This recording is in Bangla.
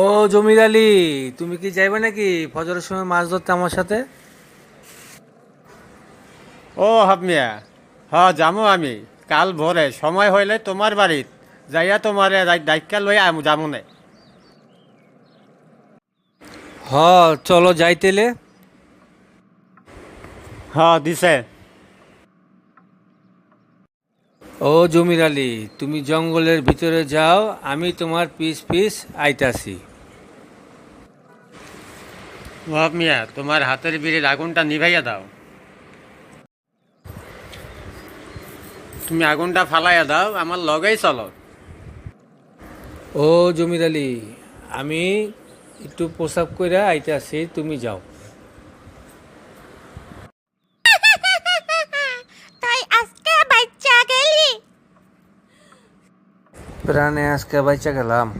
ও জমির আলী তুমি কি যাইবে নাকি? ফজরের সময় মাছ ধরতে আমার সাথে? ও হাবমিয়া হ যামো আমি। কাল ভোরে সময় হইলে তোমার বাড়িত। যাইয়া তোমার দায়িত্ব লই যামো নে। হ চলো যাইতেলে হ দিছে। ও জমির আলী তুমি জঙ্গলের ভিতরে যাও আমি তোমার পিস পিস আইতাছি। ও মিয়া তোমার হাতের বিড়ির আগুনটা নিভাইয়া দাও। তুমি আগুনটা ফালাইয়া দাও আমার লগেই চলো। ও জমির আলী আমি একটু প্রসাব করে আইতাছি তুমি যাও। प्राणायास केबायच्या घालाम